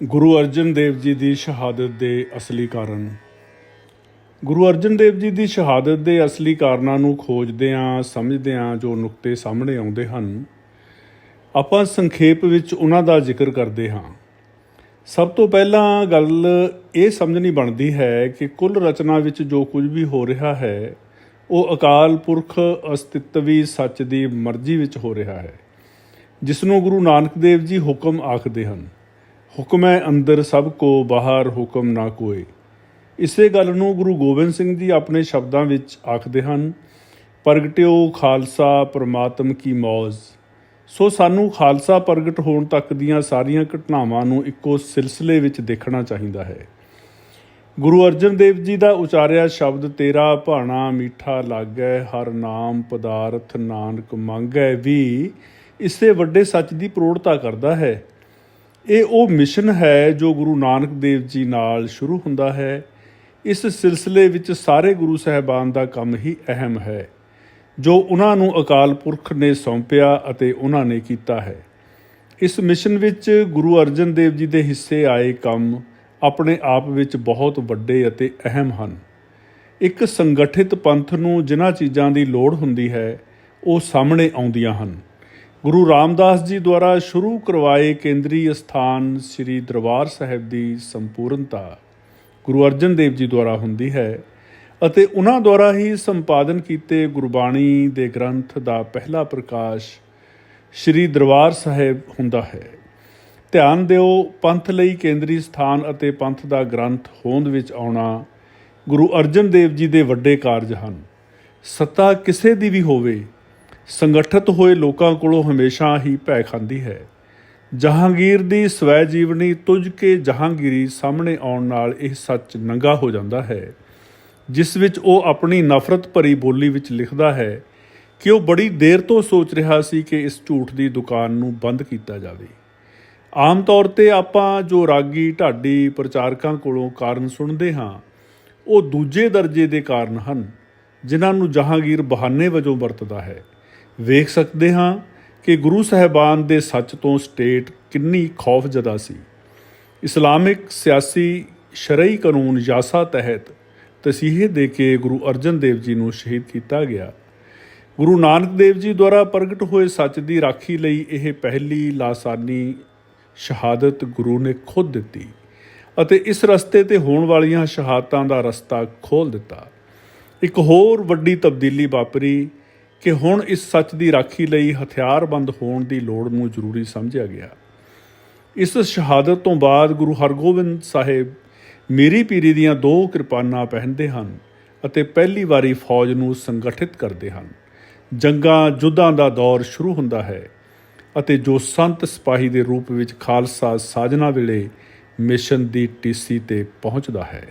ਗੁਰੂ ਅਰਜਨ ਦੇਵ ਜੀ ਦੀ ਸ਼ਹਾਦਤ ਦੇ ਅਸਲੀ ਕਾਰਨ। ਗੁਰੂ ਅਰਜਨ ਦੇਵ ਜੀ ਦੀ ਸ਼ਹਾਦਤ ਦੇ ਅਸਲੀ ਕਾਰਨਾਂ ਨੂੰ ਖੋਜਦਿਆਂ, ਸਮਝਦਿਆਂ ਜੋ ਨੁਕਤੇ ਸਾਹਮਣੇ ਆਉਂਦੇ ਹਨ, ਆਪਾਂ ਸੰਖੇਪ ਵਿੱਚ ਉਹਨਾਂ ਦਾ ਜ਼ਿਕਰ ਕਰਦੇ ਹਾਂ। ਸਭ ਤੋਂ ਪਹਿਲਾਂ ਗੱਲ ਇਹ ਸਮਝਣੀ ਬਣਦੀ ਹੈ ਕਿ ਕੁੱਲ ਰਚਨਾ ਵਿੱਚ ਜੋ ਕੁਝ ਵੀ ਹੋ ਰਿਹਾ ਹੈ, ਉਹ ਅਕਾਲ ਪੁਰਖ ਅਸਤਿਤਵੀ ਸੱਚ ਦੀ ਮਰਜ਼ੀ ਵਿੱਚ ਹੋ ਰਿਹਾ ਹੈ ਜਿਸ ਨੂੰ ਗੁਰੂ ਨਾਨਕ ਦੇਵ ਜੀ ਹੁਕਮ ਆਖਦੇ ਹਨ। ਹੁਕਮ ਹੈ ਅੰਦਰ ਸਭ ਕੋ, ਬਾਹਰ ਹੁਕਮ ਨਾ ਕੋਏ। ਇਸੇ ਗੱਲ ਨੂੰ ਗੁਰੂ ਗੋਬਿੰਦ ਸਿੰਘ ਜੀ ਆਪਣੇ ਸ਼ਬਦਾਂ ਵਿੱਚ ਆਖਦੇ ਹਨ, ਪ੍ਰਗਟਿਓ ਖਾਲਸਾ ਪ੍ਰਮਾਤਮ ਕੀ ਮੌਜ। ਸੋ ਸਾਨੂੰ ਖਾਲਸਾ ਪ੍ਰਗਟ ਹੋਣ ਤੱਕ ਦੀਆਂ ਸਾਰੀਆਂ ਘਟਨਾਵਾਂ ਨੂੰ ਇੱਕੋ ਸਿਲਸਿਲੇ ਵਿੱਚ ਦੇਖਣਾ ਚਾਹੀਦਾ ਹੈ। ਗੁਰੂ ਅਰਜਨ ਦੇਵ ਜੀ ਦਾ ਉਚਾਰਿਆ ਸ਼ਬਦ, ਤੇਰਾ ਭਾਣਾ ਮਿੱਠਾ ਲਾਗੈ, ਹਰ ਨਾਮ ਪਦਾਰਥ ਨਾਨਕ ਮੰਗੈ ਵੀ, ਇਸੇ ਵੱਡੇ ਸੱਚ ਦੀ ਪ੍ਰੋੜਤਾ ਕਰਦਾ ਹੈ। ਇਹ ਉਹ ਮਿਸ਼ਨ ਹੈ ਜੋ ਗੁਰੂ ਨਾਨਕ ਦੇਵ ਜੀ ਨਾਲ ਸ਼ੁਰੂ ਹੁੰਦਾ ਹੈ। ਇਸ ਸਿਲਸਿਲੇ ਵਿੱਚ ਸਾਰੇ ਗੁਰੂ ਸਾਹਿਬਾਨ ਦਾ ਕੰਮ ਹੀ ਅਹਿਮ ਹੈ, ਜੋ ਉਹਨਾਂ ਨੂੰ ਅਕਾਲ ਪੁਰਖ ਨੇ ਸੌਂਪਿਆ ਅਤੇ ਉਹਨਾਂ ਨੇ ਕੀਤਾ ਹੈ। ਇਸ ਮਿਸ਼ਨ ਵਿੱਚ ਗੁਰੂ ਅਰਜਨ ਦੇਵ ਜੀ ਦੇ ਹਿੱਸੇ ਆਏ ਕੰਮ ਆਪਣੇ ਆਪ ਵਿੱਚ ਬਹੁਤ ਵੱਡੇ ਅਤੇ ਅਹਿਮ ਹਨ। ਇੱਕ ਸੰਗਠਿਤ ਪੰਥ ਨੂੰ ਜਿਨ੍ਹਾਂ ਚੀਜ਼ਾਂ ਦੀ ਲੋੜ ਹੁੰਦੀ ਹੈ, ਉਹ ਸਾਹਮਣੇ ਆਉਂਦੀਆਂ ਹਨ। ਗੁਰੂ ਰਾਮਦਾਸ ਜੀ ਦੁਆਰਾ ਸ਼ੁਰੂ ਕਰਵਾਏ ਕੇਂਦਰੀ ਸਥਾਨ ਸ੍ਰੀ ਦਰਬਾਰ ਸਾਹਿਬ ਦੀ ਸੰਪੂਰਨਤਾ ਗੁਰੂ ਅਰਜਨ ਦੇਵ ਜੀ ਦੁਆਰਾ ਹੁੰਦੀ ਹੈ ਅਤੇ ਉਹਨਾਂ ਦੁਆਰਾ ਹੀ ਸੰਪਾਦਨ ਕੀਤੇ ਗੁਰਬਾਣੀ ਦੇ ਗ੍ਰੰਥ ਦਾ ਪਹਿਲਾ ਪ੍ਰਕਾਸ਼ ਸ੍ਰੀ ਦਰਬਾਰ ਸਾਹਿਬ ਹੁੰਦਾ ਹੈ। ਧਿਆਨ ਦਿਓ, ਪੰਥ ਲਈ ਕੇਂਦਰੀ ਸਥਾਨ ਅਤੇ ਪੰਥ ਦਾ ਗ੍ਰੰਥ ਹੋਂਦ ਵਿੱਚ ਆਉਣਾ ਗੁਰੂ ਅਰਜਨ ਦੇਵ ਜੀ ਦੇ ਵੱਡੇ ਕਾਰਜ ਹਨ। ਸੱਤਾ ਕਿਸੇ ਦੀ ਵੀ ਹੋਵੇ ਸੰਗਠਿਤ ਹੋਏ ਲੋਕਾਂ ਕੋਲੋਂ ਹਮੇਸ਼ਾ ਹੀ ਭੈ ਖਾਂਦੀ ਹੈ। ਜਹਾਂਗੀਰ ਦੀ ਸਵੈ ਜੀਵਨੀ ਤੁਝ ਕੇ ਜਹਾਂਗੀਰੀ ਸਾਹਮਣੇ ਆਉਣ ਨਾਲ ਇਹ ਸੱਚ ਨੰਗਾ ਹੋ ਜਾਂਦਾ ਹੈ। ਜਿਸ ਵਿੱਚ ਉਹ ਆਪਣੀ ਨਫ਼ਰਤ ਭਰੀ ਬੋਲੀ ਵਿੱਚ ਲਿਖਦਾ ਹੈ ਕਿ ਉਹ ਬੜੀ ਦੇਰ ਤੋਂ ਸੋਚ ਰਿਹਾ ਸੀ ਕਿ ਇਸ ਝੂਠ ਦੀ ਦੁਕਾਨ ਨੂੰ ਬੰਦ ਕੀਤਾ ਜਾਵੇ। ਆਮ ਤੌਰ ਤੇ ਆਪਾਂ ਜੋ ਰਾਗੀ ਢਾਡੀ ਪ੍ਰਚਾਰਕਾਂ ਕੋਲੋਂ ਕਾਰਨ ਸੁਣਦੇ ਹਾਂ, ਉਹ ਦੂਜੇ ਦਰਜੇ ਦੇ ਕਾਰਨ ਹਨ, ਜਿਨ੍ਹਾਂ ਨੂੰ ਜਹਾਂਗੀਰ ਬਹਾਨੇ ਵਜੋਂ ਵਰਤਦਾ ਹੈ। ਵੇਖ ਸਕਦੇ ਹਾਂ ਕਿ ਗੁਰੂ ਸਾਹਿਬਾਨ ਦੇ ਸੱਚ ਤੋਂ ਸਟੇਟ ਕਿੰਨੀ ਖੌਫਜਦਾ ਸੀ। ਇਸਲਾਮਿਕ ਸਿਆਸੀ ਸ਼ਰਈ ਕਾਨੂੰਨ ਯਾਸਾ ਤਹਿਤ ਤਸੀਹੇ ਦੇ ਕੇ ਗੁਰੂ ਅਰਜਨ ਦੇਵ ਜੀ ਨੂੰ ਸ਼ਹੀਦ ਕੀਤਾ ਗਿਆ। ਗੁਰੂ ਨਾਨਕ ਦੇਵ ਜੀ ਦੁਆਰਾ ਪ੍ਰਗਟ ਹੋਏ ਸੱਚ ਦੀ ਰਾਖੀ ਲਈ ਇਹ ਪਹਿਲੀ ਲਾਸਾਨੀ ਸ਼ਹਾਦਤ ਗੁਰੂ ਨੇ ਖੁਦ ਦਿੱਤੀ ਅਤੇ ਇਸ ਰਸਤੇ ਤੇ ਹੋਣ ਵਾਲੀਆਂ ਸ਼ਹਾਦਤਾਂ ਦਾ ਰਸਤਾ ਖੋਲ ਦਿੱਤਾ। ਇੱਕ ਹੋਰ ਵੱਡੀ ਤਬਦੀਲੀ ਵਾਪਰੀ ਕਿ ਹੁਣ ਇਸ ਸੱਚ ਦੀ ਰਾਖੀ ਲਈ ਹਥਿਆਰਬੰਦ ਹੋਣ ਦੀ ਲੋੜ ਨੂੰ ਜ਼ਰੂਰੀ ਸਮਝਿਆ ਗਿਆ। ਇਸ ਸ਼ਹਾਦਤ ਤੋਂ ਬਾਅਦ ਗੁਰੂ ਹਰਗੋਬਿੰਦ ਸਾਹਿਬ ਮੀਰੀ ਪੀਰੀ ਦੀਆਂ ਦੋ ਕਿਰਪਾਨਾਂ ਪਹਿਨਦੇ ਹਨ ਅਤੇ ਪਹਿਲੀ ਵਾਰੀ ਫੌਜ ਨੂੰ ਸੰਗਠਿਤ ਕਰਦੇ ਹਨ। ਜੰਗਾਂ ਜੁੱਧਾਂ ਦਾ ਦੌਰ ਸ਼ੁਰੂ ਹੁੰਦਾ ਹੈ ਅਤੇ ਜੋ ਸੰਤ ਸਿਪਾਹੀ ਦੇ ਰੂਪ ਵਿੱਚ ਖਾਲਸਾ ਸਾਜਨਾ ਵੇਲੇ ਮਿਸ਼ਨ ਦੀ ਟੀਸੀ ਤੇ ਪਹੁੰਚਦਾ ਹੈ।